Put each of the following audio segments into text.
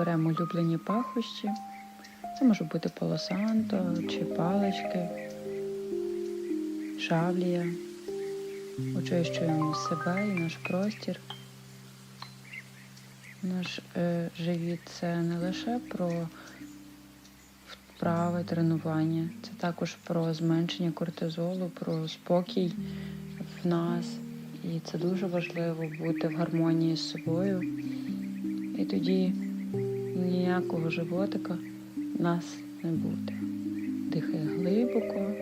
Беремо улюблені пахощі. Це може бути полосанто чи палички, шавлія. Очищуємо себе і наш простір. Наш е, живіт це не лише про вправи, тренування, це також про зменшення кортизолу, про спокій в нас. І це дуже важливо бути в гармонії з собою. І тоді ніякого животика в нас не буде. Дихай глибоко,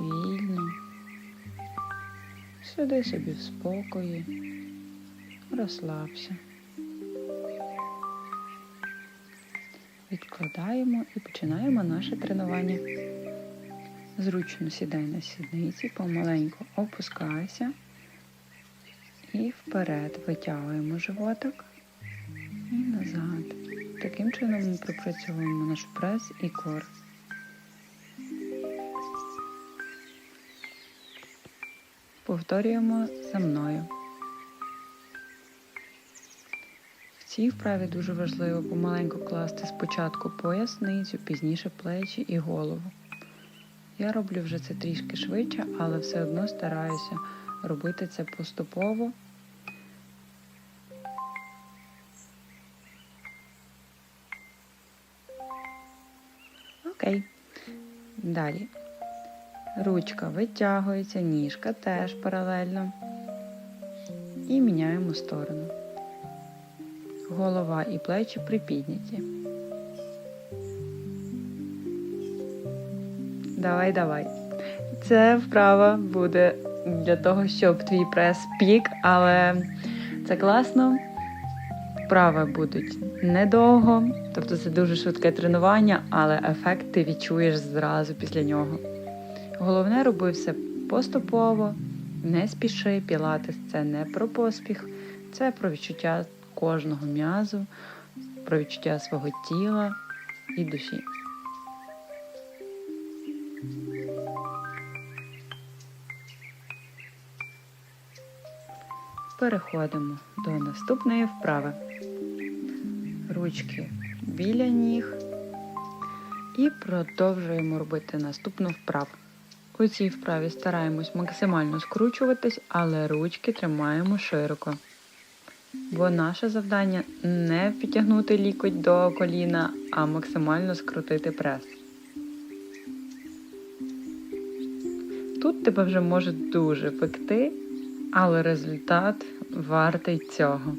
вільно. Сиди собі в спокої, розслабся. Відкладаємо і починаємо наше тренування. Зручно сідай на сідниці, помаленьку опускайся і вперед витягуємо животик. Таким чином ми пропрацьовуємо наш прес і кор. Повторюємо за мною. В цій вправі дуже важливо помаленьку класти спочатку поясницю, пізніше плечі і голову. Я роблю вже це трішки швидше, але все одно стараюся робити це поступово. Окей. Далі. Ручка витягується, ніжка теж паралельно. І міняємо сторону. Голова і плечі припідняті. Давай, давай. Це вправа буде для того, щоб твій прес пік, але це класно. Вправи будуть недовго, тобто це дуже швидке тренування, але ефект ти відчуєш зразу після нього. Головне роби все поступово, не спіши, пілатес це не про поспіх, це про відчуття кожного м'язу, про відчуття свого тіла і душі. Переходимо до наступної вправи. Ручки біля ніг і продовжуємо робити наступну вправу. У цій вправі стараємось максимально скручуватись, але ручки тримаємо широко. Бо наше завдання не підтягнути лікоть до коліна, а максимально скрутити прес. Тут тебе вже може дуже пекти, але результат вартий цього.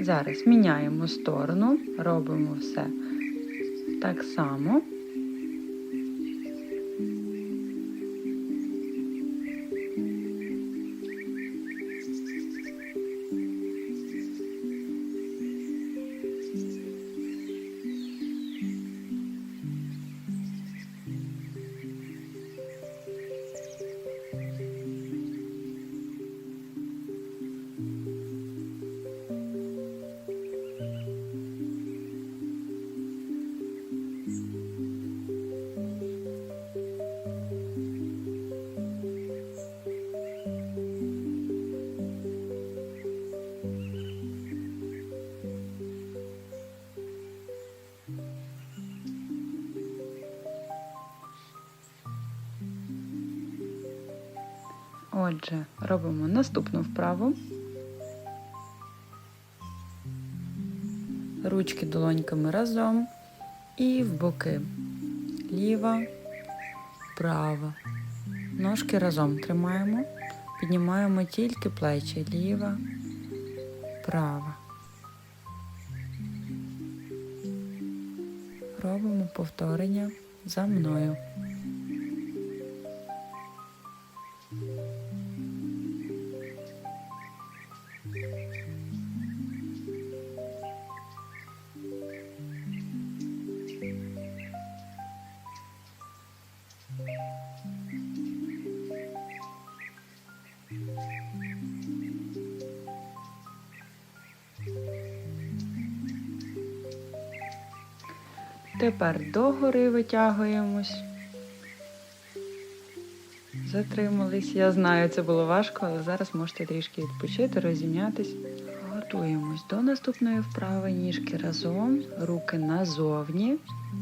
Зараз міняємо сторону, робимо все так само. Отже, робимо наступну вправу. Ручки долоньками разом і в боки. Ліва, права. Ножки разом тримаємо. Піднімаємо тільки плечі. Ліва, права. Робимо повторення за мною. Тепер догори витягуємось. Затримались. Я знаю, це було важко, але зараз можете трішки відпочити, розім'ятись. Готуємось до наступної вправи. Ніжки разом, руки назовні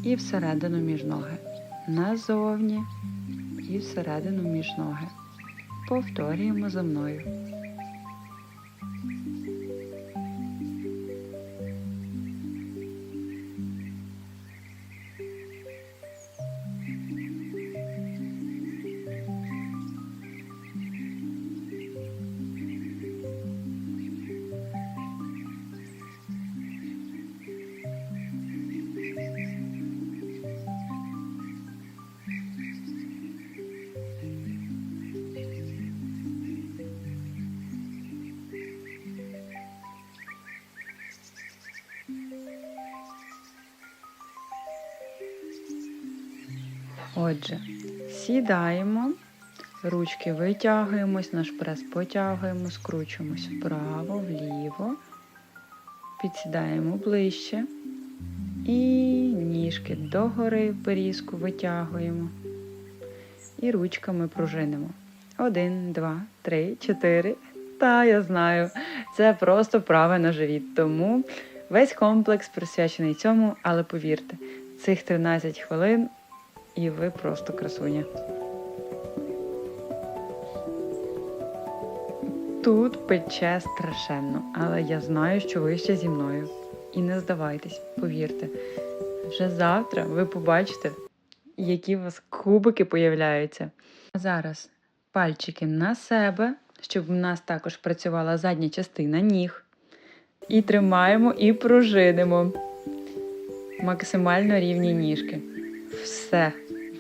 і всередину між ноги. Назовні і всередину між ноги. Повторюємо за мною. Отже, сідаємо, ручки витягуємось, наш прес потягуємо, скручуємось вправо, вліво, підсідаємо ближче і ніжки догори в витягуємо. І ручками пружинимо. Один, два, три, чотири. Та я знаю, це просто вправи на живіт. Тому весь комплекс присвячений цьому, але повірте, цих 13 хвилин і ви просто красуня. Тут пече страшенно, але я знаю, що ви ще зі мною. І не здавайтесь, повірте. Вже завтра ви побачите, які у вас кубики появляються. Зараз пальчики на себе, щоб у нас також працювала задня частина ніг. І тримаємо, і пружинимо. Максимально рівні ніжки. Все,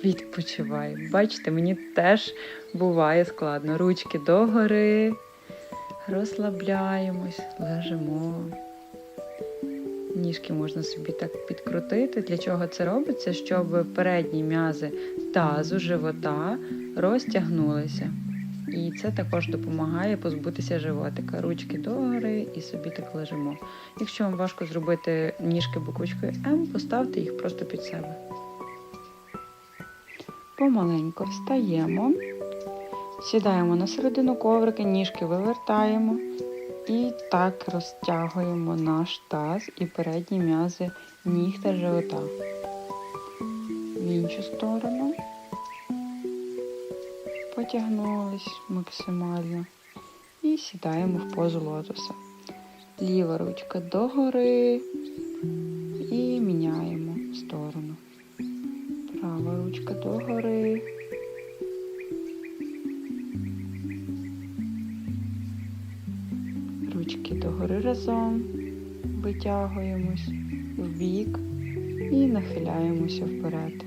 відпочиваю. Бачите, мені теж буває складно. Ручки догори, розслабляємось, лежимо. Ніжки можна собі так підкрутити. Для чого це робиться? Щоб передні м'язи тазу, живота розтягнулися. І це також допомагає позбутися животика. Ручки догори і собі так лежимо. Якщо вам важко зробити ніжки буквочкою М, поставте їх просто під себе. Помаленько встаємо, сідаємо на середину коврика, ніжки вивертаємо і так розтягуємо наш таз і передні м'язи ніг та живота. В іншу сторону. Потягнулись максимально. І сідаємо в позу лотоса. Ліва ручка догори ручка догори. Ручки догори разом. Витягуємось в бік і нахиляємося вперед.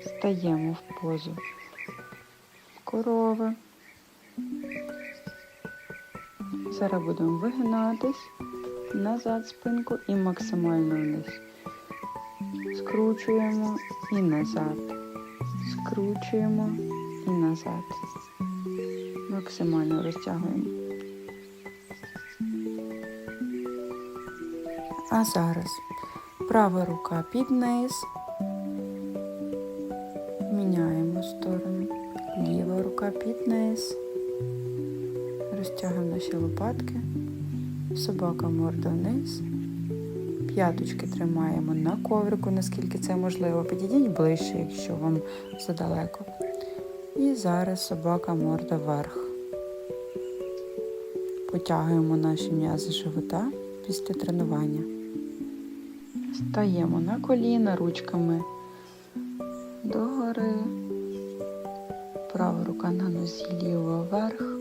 Стаємо в позу корови. Зараз будемо вигинатись назад спинку і максимально вниз. Скручуємо і назад. Скручуємо і назад. Максимально розтягуємо. А зараз права рука під низ. Лопатки. Собака морда вниз. П'яточки тримаємо на коврику, наскільки це можливо. Підійдіть ближче, якщо вам задалеко. І зараз собака морда вверх. Потягуємо наші м'язи живота після тренування. Стаємо на коліна ручками догори. Права рука на нозі, ліва вверх.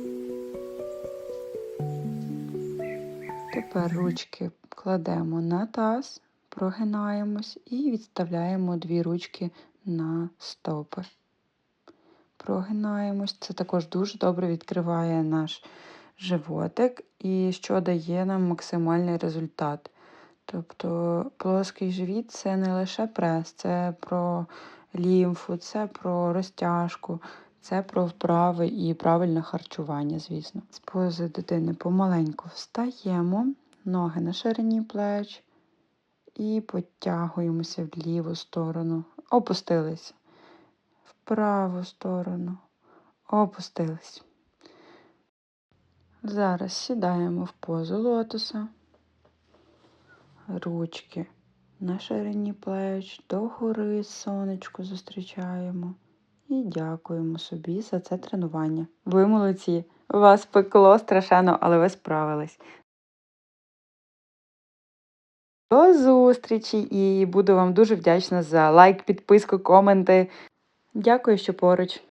Тепер ручки кладемо на таз, прогинаємось і відставляємо дві ручки на стопи. Прогинаємось. Це також дуже добре відкриває наш животик і що дає нам максимальний результат. Тобто плоский живіт це не лише прес, це про лімфу, це про розтяжку, Це про вправи і правильне харчування, звісно. З пози дитини помаленьку встаємо, ноги на ширині плеч і потягуємося в ліву сторону. Опустились. В праву сторону. Опустились. Зараз сідаємо в позу лотоса. Ручки на ширині плеч, догори сонечко зустрічаємо. І дякуємо собі за це тренування. Ви молодці! Вас пекло страшенно, але ви справились. До зустрічі і буду вам дуже вдячна за лайк, підписку, коменти. Дякую, що поруч.